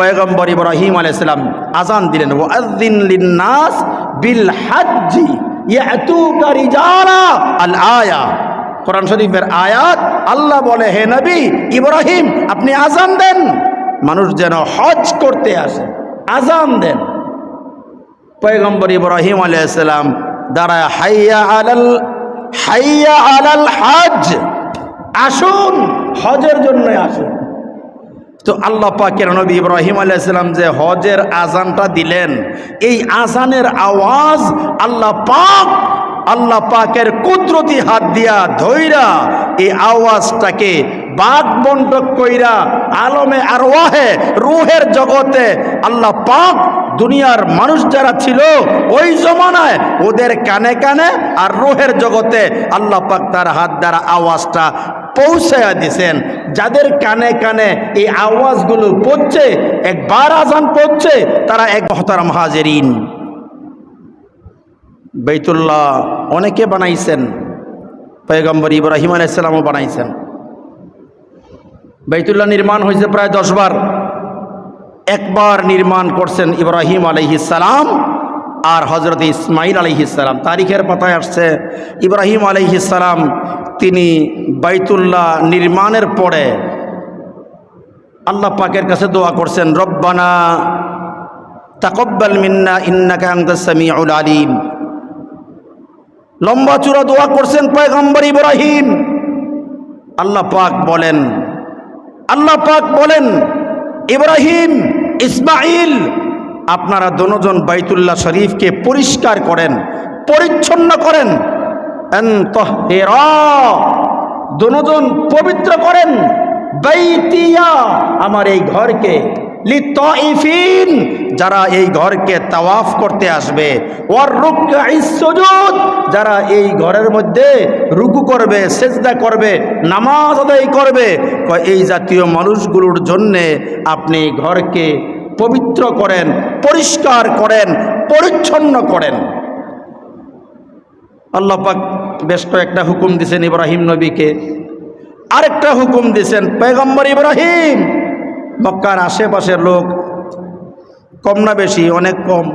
পয়গম্বর ইব্রাহিম আলাইসালাম আজান দিলেন ওয়াজ্জিন লিন্নাস বিল হাজ্জি আল আয়া কোরআন শরীফের আয়াত, আল্লাহ বলে, হে নবী ইব্রাহিম, আপনি আজান দেন। মানুষ যেন হজ করতে আসে আজান দেন। পয়গম্বর ইব্রাহিম আলাইসালাম দাঁড়ায়, হাইয়া আলাল হাইয়া আলাল হজ আসুন, হজের জন্য আসুন। তো আল্লাহ পাকের নবী ইব্রাহিম আলাইসালাম যে হজের আজানটা দিলেন, এই আজানের আওয়াজ আল্লাহ পাক, আল্লাহ পাকের কুদরতি হাত দিয়া ধৈরা এই আওয়াজটাকে বাদ বন্ট কইরা আলমে আর ওয়াহে রুহের জগতে আল্লাহ পাক দুনিয়ার মানুষ যারা ছিল, ওই জমানায় ওদের কানে কানে আর রোহের জগতে আল্লাহ পাক তার হাত দ্বারা আওয়াজটা পৌঁছায়া দিছেন। যাদের কানে কানে এই আওয়াজগুলো পড়ছে, একবার আজান পড়ছে, তারা এক মহতারাম হাজেরিন। বেতুল্লাহ অনেকে বানাইছেন, পয়গম্বর ইব্রাহিম আলাইসালামও বানাইছেন। বেতুল্লাহ নির্মাণ হয়েছে প্রায় দশবার একবার নির্মাণ করছেন ইব্রাহিম আলহিসাল্লাম আর হজরত ইসমাইল আলহিসাল্লাম তারিখের পাতায় আসছে, ইব্রাহিম আলহিসাল্লাম তিনি বাইতুল্লাহ নির্মাণের পরে আল্লাহ পাকের কাছে দোয়া করছেন, রব্বানা তাকব্বাল মিন্না ইন্নাকা সামিউল আলিম। লম্বা চূড়া দোয়া করছেন পয়গম্বর ইব্রাহিম। আল্লাহ পাক বলেন, আল্লাহ পাক বলেন, ইব্রাহিম ইসমাইল আপনারা দনোজন বাইতুল্লাহ শরীফকে পরিষ্কার করেন, পরিচ্ছন্ন করেন। দনোজন পবিত্র করেন। বাইতিয়া, আমার এই ঘরকে। যারা এই ঘরকে তাওয়াফ করতে আসবে। যারা এই ঘরের মধ্যে রুকু করবে, সেজদা করবে, নামাজ আদায় করবে। এই জাতীয় মানুষগুলোর জন্যে আপনি ঘরকে পবিত্র করেন, পরিষ্কার করেন, পরিচ্ছন্ন করেন। আল্লাহ পাক বেশ কয়েকটা হুকুম দিছেন ইব্রাহিম নবীকে। আরেকটা হুকুম দিছেন পেগম্বর ইব্রাহিম। মক্কার আশেপাশের লোক কম না বেশি, অনেক কম।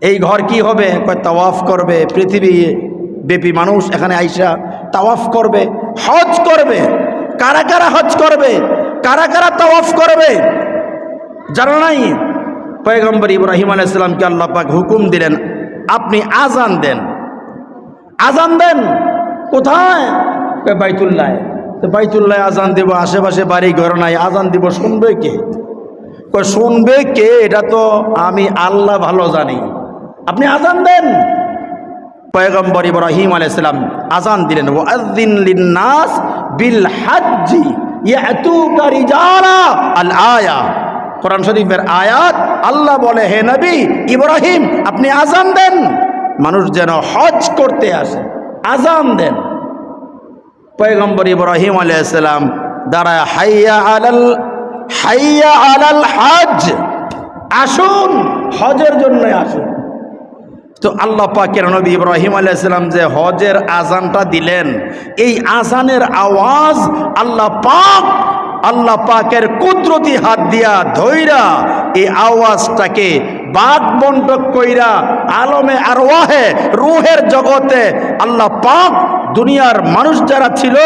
এই ঘর কি হবে? কয়, তাওয়াফ করবে। পৃথিবী ব্যাপী মানুষ এখানে আইসা তাওয়াফ করবে, হজ করবে। কারা কারা হজ করবে? কারা কারা তাওয়াফ করবে? জানা নাই, পয়গম্বর ইব্রাহিম আলাইসালামকে আল্লাহ পাক হুকুম দিলেন, আপনি আজান দেন। আজান দেন? কোথায়? বাইতুল্লায় তো বাইতুল্লায় আজান দেব, আশেপাশে বাড়ি ঘর নাই আজান দিব শুনবে কে? শুনবে কে? এটা তো আমি আল্লাহ ভালো জানি। আপনি আজান দেন? পয়গম্বর ইব্রাহিম আলাইসালাম আজান দিলেন ওয়াজ্জিন লিন্নাস বিল হাজ্জি ইয়াতুকা রিজালা আল আয়া কোরআন শরীফের আয়াত, আল্লাহ বলে, হে নবী, ইব্রাহিম, আপনি আজান দেন। মানুষ যেন হজ করতে আসে আজান দেন। পয়গম্বর ইব্রাহিম আলাইসালাম দাঁড়ায়, হাইয়া আলাল হাইয়া আলাল হজ, আসুন, হজের জন্য আসুন। তো আল্লাহ পাকের নবী ইব্রাহিম আলাইসালাম যে হজের আজানটা দিলেন, এই আজানের আওয়াজ আল্লাহ পাক আল্লাহ পাকের কুদরতি হাত দিয়া ধৈরা এই আওয়াজটাকে বাদ বন্টক কইরা আলমে আর ওয়াহে রুহের জগতে আল্লাহ পাক দুনিয়ার মানুষ যারা ছিল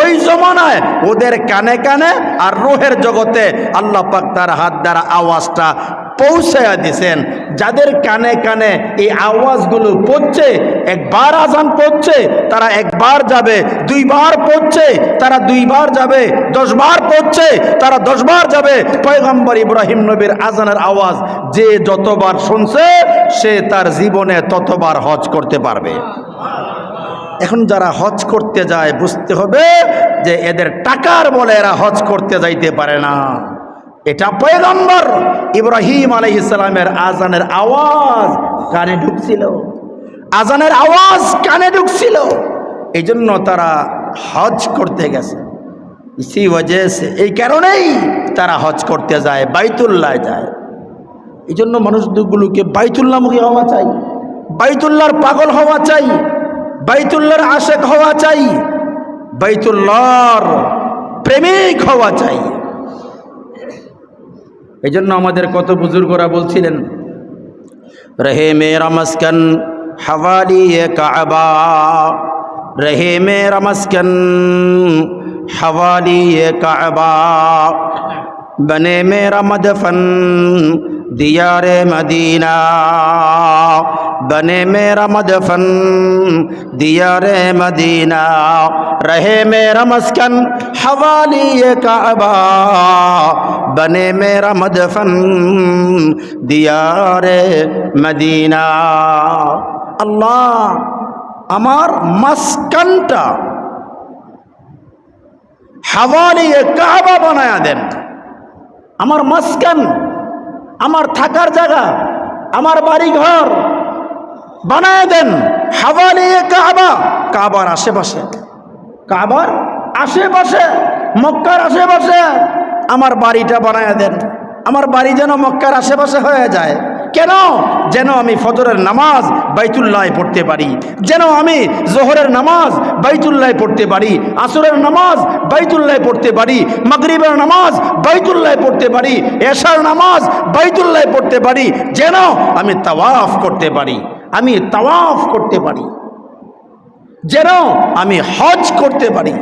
ওই জমানায় ওদের কানে কানে আর রোহের জগতে আল্লাহ পাক তার হাত দ্বারা আওয়াজটা পৌঁছায়া দিছেন, যাদের কানে কানে এই আওয়াজগুলো পড়ছে, একবার আজান পড়ছে, তারা একবার যাবে, দুইবার পড়ছে, তারা দুইবার যাবে, দশবার পড়ছে, তারা দশবার যাবে। পয়গম্বর ইব্রাহিম নবীর আজানের আওয়াজ যে যতবার শুনছে, সে তার জীবনে ততবার হজ করতে পারবে। এখন যারা হজ করতে যায়, বুঝতে হবে যে এদের টাকার বলে এরা হজ করতে যাইতে পারে না। এটা পয়গম্বর। ইব্রাহিম আলহ ইসলামের আজানের আওয়াজ কানে ঢুকছিল। আজানের আওয়াজ কানে ঢুকছিল। এই জন্য তারা হজ করতে গেছে। ইসি ওয়াজে এই কারণেই তারা হজ করতে যায়, বাইতুল্লাহ যায়। এই জন্য মানুষগুলোকে বাইতুল্লাহমুখী হওয়া চাই, বাইতুল্লাহর পাগল হওয়া চাই, বাইতুল্লাহর আশেক হওয়া চাই, বাইতুল্লাহর প্রেমিক হওয়া চাই। এই জন্য আমাদের কত বুজুর্গরা বলছিলেন রহে মে রমস্কন হওয়ালি এ কাবা রহে মে রমস্কন হওয়ালি এ কাবা, বনে মে মদফন দিয়ারে মদিনা, বনে মে مدفن দিয়ারে মদিনা রহে মে রমস্কন حوالی کعبہ بنے میرا مدفن دیار مدینہ আল্লাহ আমার মাসকানটা হাওয়ালিয়ে কাবা বানায়া দেন। আমার মাসকান আমার থাকার জায়গা, আমার বাড়ি ঘর বানায় দেন। হাওয়ালিয়ে কাবা, কাবার আশেপাশে। কাবার আশেপাশে, মক্কার আশেপাশে আমার বাড়িটা বানায় দেন। আমার বাড়ি যেন মক্কার আশেপাশে হয়ে যায়। কেন? যেন আমি ফজরের নামাজ বাইতুল্লায় পড়তে পারি। যেন আমি জোহরের নামাজ বাইতুল্লায় পড়তে পারি। আসরের নামাজ বাইতুল্লায় পড়তে পারি। মাগরিবের নামাজ বাইতুল্লায় পড়তে পারি। এশার নামাজ বাইতুল্লায় পড়তে পারি। যেন আমি তাওয়াফ করতে পারি। আমি তাওয়াফ করতে পারি। যেন আমি হজ করতে পারি।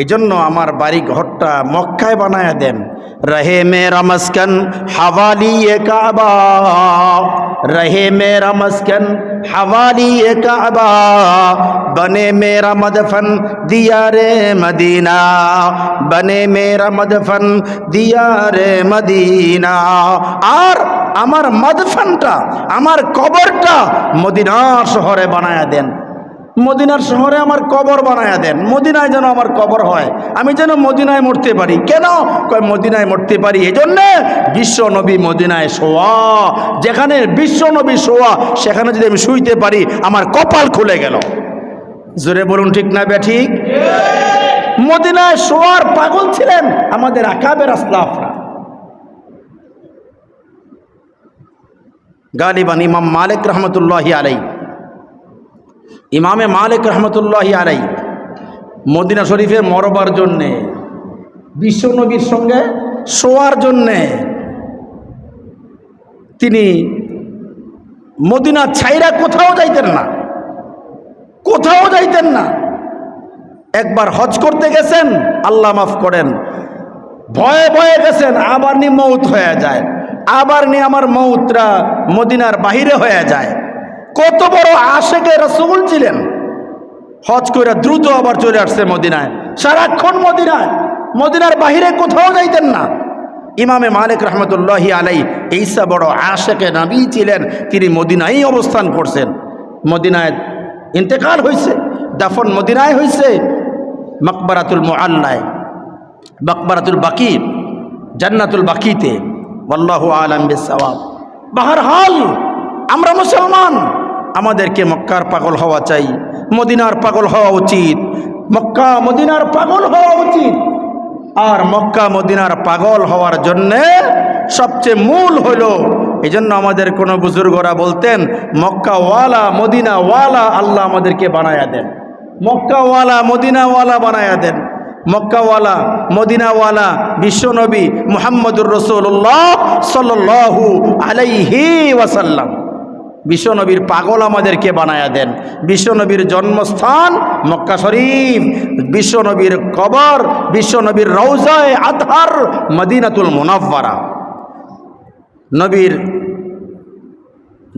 এই জন্য আমার বাড়ি ঘরটা মক্কায় বানায় দেন। রহে মেরা মস্কন হাওয়ালি এ কাবা। রহে মেরা মস্কন হাওয়ালি এ কাবা। বনে মেরা মদফন দিয়া রে মদিনা। বনে মেরা মদফন দিয়া রে মদিনা। আর আমার মদফনটা, আমার কবরটা মদিনার শহরে বানায় দেন। মদিনার শহরে আমার কবর বানায়া দেন। মদিনায় যেন আমার কবর হয়। আমি যেন মদিনায় মরতে পারি। কেন? কয়, মদিনায় মরতে পারি। এই জন্যে বিশ্ব নবী মদিনায় শোয়া। যেখানে বিশ্ব নবী শোয়া, সেখানে যদি আমি শুইতে পারি, আমার কপাল খুলে গেল। জোরে বলুন, ঠিক না বে, ঠিক? মদিনায় শোয়ার পাগল ছিলেন আমাদের আকাবের আসলাফরা। গালিবান ইমাম মালিক রহমতুল্লাহ আলাই ইমামে মালিক রহমতুল্লাহ আলাই মদিনা শরীফে মরবার জন্যে বিশ্বনবীর সঙ্গে শোয়ার জন্যে, তিনি মদিনা ছাইরা কোথাও যাইতেন না, কোথাও যাইতেন না। একবার হজ করতে গেছেন, আল্লাহ মাফ করেন, ভয়ে ভয়ে গেছেন, আবার নি মৌত হয়ে যায়, আবার নি আমার মৌতরা মদিনার বাহিরে হয়ে যায়। কত বড় আশেকে রসুল ছিলেন? হজ করে দ্রুত আবার চলে আসছে মদিনায়। সারাক্ষণ মদিনায়। মদিনার বাহিরে কোথাও যাইতেন না। ইমামে মালিক রহমতুল্লাহি আলাই এইসা বড় আশেকে নাবি ছিলেন, তিনি মদিনায় অবস্থান করছেন। মদিনায় ইন্তেকাল হয়েছে দাফন মদিনায় হয়েছে মকবরাতুল মোয়াল্লায় মকবরাতুল বাকি, জান্নাতুল বাকিতে। আল্লাহ আলম বেসাওয়াব বাহার হাল, আমরা মুসলমান। আমাদেরকে মক্কার পাগল হওয়া চাই, মদিনার পাগল হওয়া উচিত। মক্কা, মদিনার পাগল হওয়া উচিত। আর মক্কা, মদিনার পাগল হওয়ার জন্যে সবচেয়ে মূল হলো এই জন্য আমাদের কোনো বুজুর্গরা বলতেন, মক্কাওয়ালা, মদিনাওয়ালা আল্লাহ আমাদেরকে বানায়া দেন। মক্কাওয়ালা, মদিনাওয়ালা বানায়া দেন। মক্কাওয়ালা, মদিনাওয়ালা, বিশ্বনবী মুহাম্মদুর রসুল্লাহ সাল্লু আলাইহি ওয়াসাল্লাম। বিশ্বনবীর পাগল আমাদেরকে বানায়া দেন। বিশ্বনবীর জন্মস্থান মক্কা শরীফ। বিশ্বনবীর কবর, বিশ্বনবীর রৌজায় আধার মদিনাতুল মুনাফারা নবীর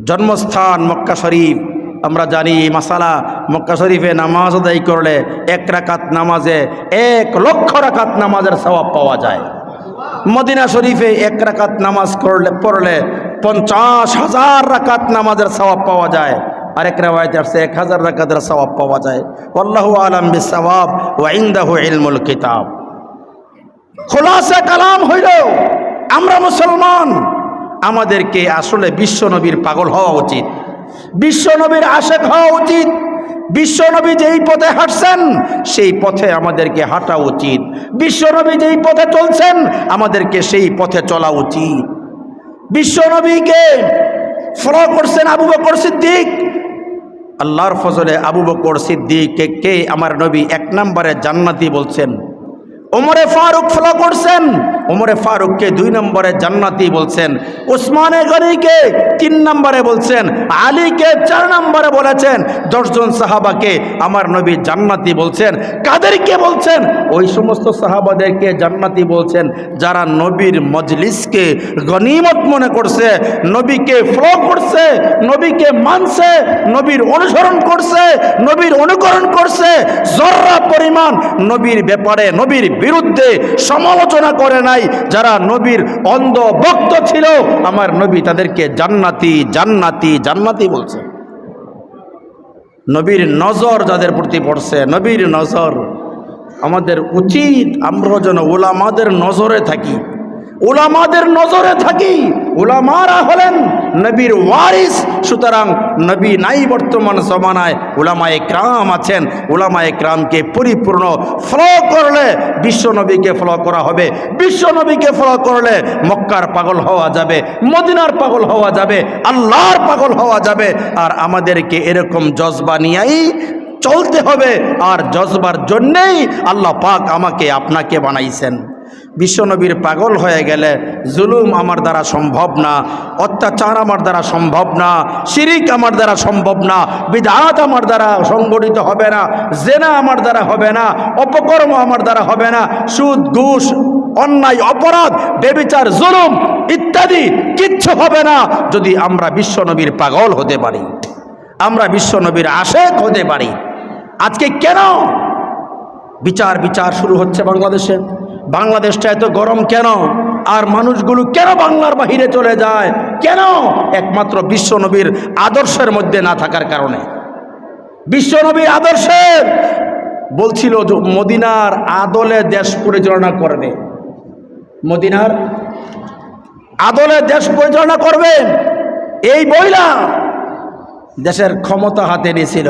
জন্মস্থান মক্কা শরীফ। আমরা জানি মাসালা, মক্কা শরীফে নামাজ আদায় করলে এক রাকাত নামাজে এক লক্ষ রাকাত নামাজের স্বভাব পাওয়া যায়। মদিনা শরীফে এক রাকাত নামাজ করলে, পড়লে পঞ্চাশ হাজার রাকাত নামাজের স্বভাব পাওয়া যায়। আরেক রেওয়ায়তে আসছে, এক হাজার রাকাতের স্বভাব পাওয়া যায়। আল্লাহ আলম বিসওয়াব ওয়াইন্দাহু কিতাব। খোলাসা কালাম হইল, আমরা মুসলমান। আমাদেরকে আসলে বিশ্বনবীর পাগল হওয়া উচিত। বিশ্বনবীর আশেক হওয়া উচিত। বিশ্বনবী যেই পথে হাঁটছেন, সেই পথে আমাদেরকে হাঁটা উচিত। বিশ্বনবী যেই পথে চলছেন, আমাদেরকে সেই পথে চলা উচিত। বিশ্বনবীকে ফলো করছেন আবু বকর সিদ্দিক। আল্লাহর ফজলে আবু বকর সিদ্দিককে কে? আমার নবী এক নম্বরে জান্নাতি বলছেন। ওমরে ফারুক ফলো করছেন। ওমরে ফারুককে দুই নম্বরে জান্নাতি বলছেন। ওসমানে গনিকে তিন নম্বরে বলছেন। আলীকে চার নম্বরে বলেছেন। দশজন সাহাবাকে আমার নবী জান্নাতি বলছেন। কাদেরকে বলছেন? ওই সমস্ত সাহাবাদেরকে জান্নাতি বলছেন। যারা নবীর মজলিসকে গনিমত মনে করছে, নবীকে ফলো করছে, নবীকে মানছে, নবীর অনুসরণ করছে, নবীর অনুকরণ করছে, জর্রা পরিমাণ নবীর ব্যাপারে, নবীর বিরুদ্ধে সমালোচনা করে নাই, যারা নবীর অন্ধ ভক্ত ছিল, আমার নবী তাদেরকে জান্নাতি জান্নাতি জান্নাতি বলছে। নবীর নজর যাদের প্রতি পড়ছে, নবীর নজর আমাদের উচিত, আমরা যেন ওলামাদের নজরে থাকি। ওলামাদের নজরে থাকি ওলামারা হলেন নবীর ওয়ারিস। সুতরাং নবী নাই বর্তমান জমানায় ওলামায়ে ক্রাম আছেন। ওলামায়ে ক্রামকে পরিপূর্ণ ফলো করলে বিশ্ব নবীকে ফলো করা হবে। বিশ্ব নবীকে ফলো করলে মক্কার পাগল হওয়া যাবে, মদিনার পাগল হওয়া যাবে, আল্লাহর পাগল হওয়া যাবে। আর আমাদেরকে এরকম জজবা নিয়েই চলতে হবে। আর জজবার জন্যেই আল্লাহ পাক আমাকে, আপনাকে বানাইছেন। বিশ্বনবীর পাগল হয়ে গেলে জুলুম আমার দ্বারা সম্ভব না, অত্যাচার আমার দ্বারা সম্ভব না, শিরিক আমার দ্বারা সম্ভব না বিধাত আমার দ্বারা সংগঠিত হবে না, জেনা আমার দ্বারা হবে না, অপকর্ম আমার দ্বারা হবে না, সুদ, ঘুষ, অন্যায়, অপরাধ, বেবিচার, জুলুম ইত্যাদি কিচ্ছু হবে না যদি আমরা বিশ্বনবীর পাগল হতে পারি। আমরা বিশ্বনবীর আশেক হতে পারি। আজকে কেন বিচার বিচার শুরু হচ্ছে বাংলাদেশে? বাংলাদেশটা এত গরম কেন? আর মানুষগুলো কেন বাংলার বাহিরে চলে যায়? কেন? একমাত্র বিশ্বনবীর আদর্শের মধ্যে না থাকার কারণে। বিশ্বনবীর আদর্শের। বলছিল মদিনার আদলে দেশ পরিচালনা করবে। মদিনার আদলে দেশ পরিচালনা করবে। এই বইলা দেশের ক্ষমতা হাতে নিয়েছিল।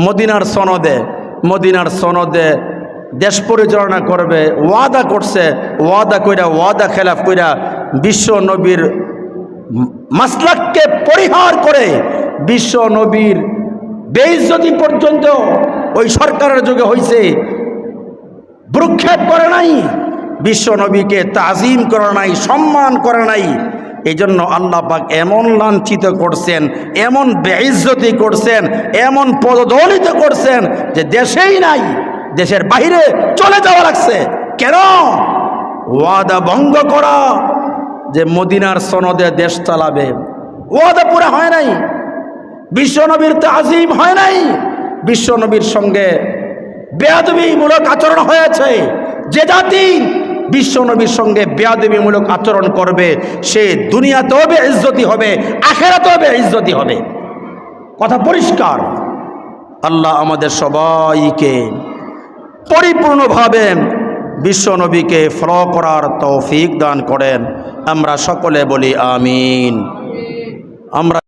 মদিনার সনদে মদিনার সনদে দেশ পরিচালনা করবে, ওয়াদা করছে, ওয়াদা কইরা, ওয়াদা খেলাফ কইরা বিশ্ব নবীর মাসলাককে পরিহার করে বিশ্ব নবীর বেইজ্জতি পর্যন্ত ওই সরকারের যুগে হয়েছে ভ্রুক্ষেপ করে নাই, বিশ্ব নবীকে তাজিম করে নাই, সম্মান করে নাই। এই জন্য আল্লাহ পাক এমন লাঞ্ছিত করছেন, এমন বেইজ্জতি করছেন, এমন পদদলিত করছেন যে দেশেই নাই। দেশের বাইরে চলে যাওয়া লাগছে। কেন? ওয়াদা ভঙ্গ করা যে মদিনার সনদে দেশ চালাবে। ওয়াদা পুরা হয় নাই। বিশ্বনবীর তাজিম হয় নাই। বিশ্বনবীর সঙ্গে বেয়াদবিমূলক আচরণ হয়েছে। যে জাতি বিশ্বনবীর সঙ্গে বেয়াদবিমূলক আচরণ করবে, সে দুনিয়াতেও বে ইজ্জতি হবে, আখেরাতেও বে ইজ্জতি হবে। কথা পরিষ্কার। আল্লাহ আমাদের সবাইকে পরিপূর্ণভাবে বিশ্বনবীকে ফ্র করার তৌফিক দান করেন। আমরা সকলে বলি আমিন। আমরা